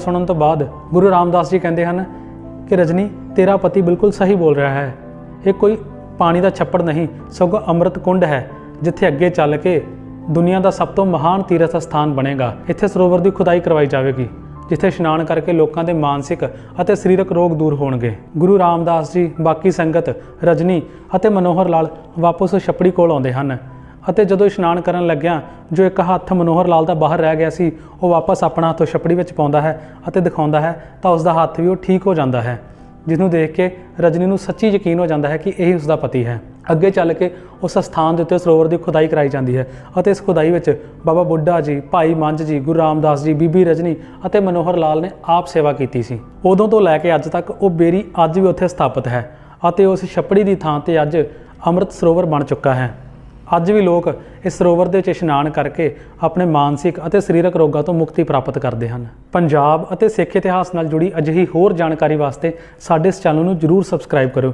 ਸੁਣਨ ਤੋਂ ਬਾਅਦ ਗੁਰੂ ਰਾਮਦਾਸ ਜੀ ਕਹਿੰਦੇ ਹਨ ਕਿ ਰਜਨੀ, ਤੇਰਾ ਪਤੀ ਬਿਲਕੁਲ ਸਹੀ ਬੋਲ ਰਿਹਾ ਹੈ। ਇਹ ਕੋਈ ਪਾਣੀ ਦਾ ਛੱਪੜ ਨਹੀਂ, ਸਗੋਂ ਅੰਮ੍ਰਿਤ ਕੁੰਡ ਹੈ, ਜਿੱਥੇ ਅੱਗੇ ਚੱਲ ਕੇ ਦੁਨੀਆ ਦਾ ਸਭ ਤੋਂ ਮਹਾਨ ਤੀਰਥ ਸਥਾਨ ਬਣੇਗਾ। ਇੱਥੇ ਸਰੋਵਰ ਦੀ ਖੁਦਾਈ ਕਰਵਾਈ ਜਾਵੇਗੀ, ਜਿੱਥੇ ਇਸ਼ਨਾਨ ਕਰਕੇ ਲੋਕਾਂ ਦੇ ਮਾਨਸਿਕ ਅਤੇ ਸਰੀਰਕ ਰੋਗ ਦੂਰ ਹੋਣਗੇ। ਗੁਰੂ ਰਾਮਦਾਸ ਜੀ ਬਾਕੀ ਸੰਗਤ, ਰਜਨੀ ਅਤੇ ਮਨੋਹਰ ਲਾਲ ਵਾਪਸ ਉਸ ਛੱਪੜੀ ਕੋਲ ਆਉਂਦੇ ਹਨ। ਅਤੇ ਜਦੋਂ ਇਸ਼ਨਾਨ ਕਰਨ ਲੱਗਿਆ, ਜੋ ਇੱਕ ਹੱਥ ਮਨੋਹਰ ਲਾਲ ਦਾ ਬਾਹਰ ਰਹਿ ਗਿਆ ਸੀ, ਉਹ ਵਾਪਸ ਆਪਣਾ ਹੱਥ ਉਹ ਛੱਪੜੀ ਵਿੱਚ ਪਾਉਂਦਾ ਹੈ ਅਤੇ ਦਿਖਾਉਂਦਾ ਹੈ, ਤਾਂ ਉਸ ਦਾ ਹੱਥ ਵੀ ਉਹ ਠੀਕ ਹੋ ਜਾਂਦਾ ਹੈ ਜਿਸ ਨੂੰ ਦੇਖ ਕੇ ਰਜਨੀ ਨੂੰ ਸੱਚੀ ਯਕੀਨ ਹੋ ਜਾਂਦਾ ਹੈ ਕਿ ਇਹ ਉਸ ਦਾ ਪਤੀ ਹੈ। ਅੱਗੇ ਚੱਲ ਕੇ ਉਸ ਸਥਾਨ ਦੇ ਉੱਤੇ ਸਰੋਵਰ ਦੀ ਖੁਦਾਈ ਕਰਾਈ ਜਾਂਦੀ ਹੈ ਅਤੇ ਇਸ ਖੁਦਾਈ ਵਿੱਚ ਬਾਬਾ ਬੁੱਢਾ ਜੀ, ਭਾਈ ਮੰਝ ਜੀ, ਗੁਰੂ ਰਾਮਦਾਸ ਜੀ, ਬੀਬੀ ਰਜਨੀ ਅਤੇ ਮਨੋਹਰ ਲਾਲ ਨੇ ਆਪ ਸੇਵਾ ਕੀਤੀ ਸੀ। ਉਦੋਂ ਤੋਂ ਲੈ ਕੇ ਅੱਜ ਤੱਕ ਉਹ ਬੇਰੀ ਅੱਜ ਵੀ ਉੱਥੇ ਸਥਾਪਿਤ ਹੈ ਅਤੇ ਉਸ ਛੱਪੜੀ ਦੀ ਥਾਂ ਤੇ ਅੱਜ ਅੰਮ੍ਰਿਤ ਸਰੋਵਰ ਬਣ ਚੁੱਕਾ ਹੈ। ਅੱਜ ਵੀ ਲੋਕ ਇਸ ਸਰੋਵਰ ਦੇ ਵਿੱਚ ਇਸ਼ਨਾਨ ਕਰਕੇ ਆਪਣੇ ਮਾਨਸਿਕ ਅਤੇ ਸਰੀਰਕ ਰੋਗਾਂ ਤੋਂ ਮੁਕਤੀ ਪ੍ਰਾਪਤ ਕਰਦੇ ਹਨ। ਪੰਜਾਬ ਅਤੇ ਸਿੱਖ ਇਤਿਹਾਸ ਨਾਲ ਜੁੜੀ ਅਜਿਹੀ ਹੋਰ ਜਾਣਕਾਰੀ ਵਾਸਤੇ ਸਾਡੇ ਇਸ ਚੈਨਲ ਨੂੰ ਜਰੂਰ ਸਬਸਕ੍ਰਾਈਬ ਕਰੋ